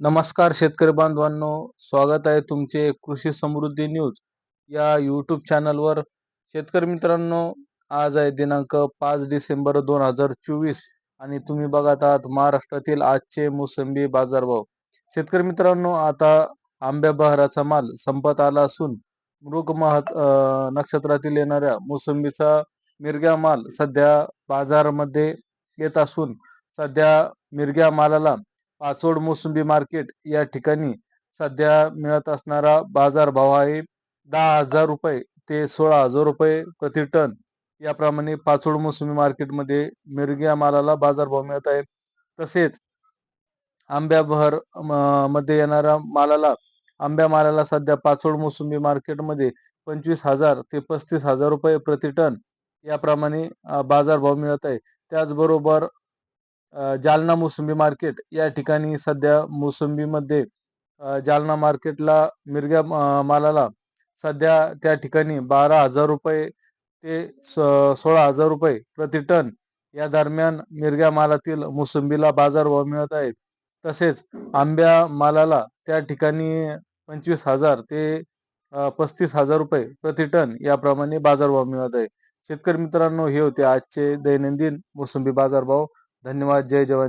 नमस्कार शेतकरी बांधवांनो स्वागत आहे तुमचे कृषी समृद्धी न्यूज या यूट्यूब चॅनलवर शेतकरी मित्रांनो आज आहे दिनांक पाच डिसेंबर दोन हजार चोवीस आणि तुम्ही बघत आहात महाराष्ट्रातील आजचे मोसंबी बाजारभाव. शेतकरी मित्रांनो आता आंब्या बहाराचा माल संपत आला असून मृग महत नक्षत्रातील येणाऱ्या मोसंबीचा मिरग्या माल सध्या बाजारामध्ये येत असून सध्या मिरग्या मालाला पाचोड मोसंबी मार्केट या ठिकाणी सध्या मिळत असणारा बाजार भाव आहे. दहा हजार रुपये ते सोळा हजार रुपये प्रति टन याप्रमाणे पाचोड मोसंबी मार्केटमध्ये मिरग्या मालाला बाजारभाव मिळत आहे तसेच आंब्या बहरमध्ये येणाऱ्या मालाला आंब्या मालाला सध्या पाचोड मोसंबी मार्केटमध्ये पंचवीस हजार ते पस्तीस हजार रुपये प्रति टन याप्रमाणे बाजारभाव मिळत आहे. त्याचबरोबर जालना मोसंबी मार्केट या ठिकाणी सध्या मोसंबीमध्ये जालना मार्केटला मिरग्या मालाला सध्या त्या ठिकाणी बारा हजार रुपये ते सोळा हजार रुपये प्रति टन या दरम्यान मिरग्या मालातील मोसंबीला बाजारभाव मिळत आहेत. तसेच आंब्या मालाला त्या ठिकाणी पंचवीस हजार ते पस्तीस हजार रुपये प्रति टन याप्रमाणे बाजारभाव मिळत आहे. शेतकरी मित्रांनो हे होते आजचे दैनंदिन मोसंबी बाजारभाव. धन्यवाद जय जवान जय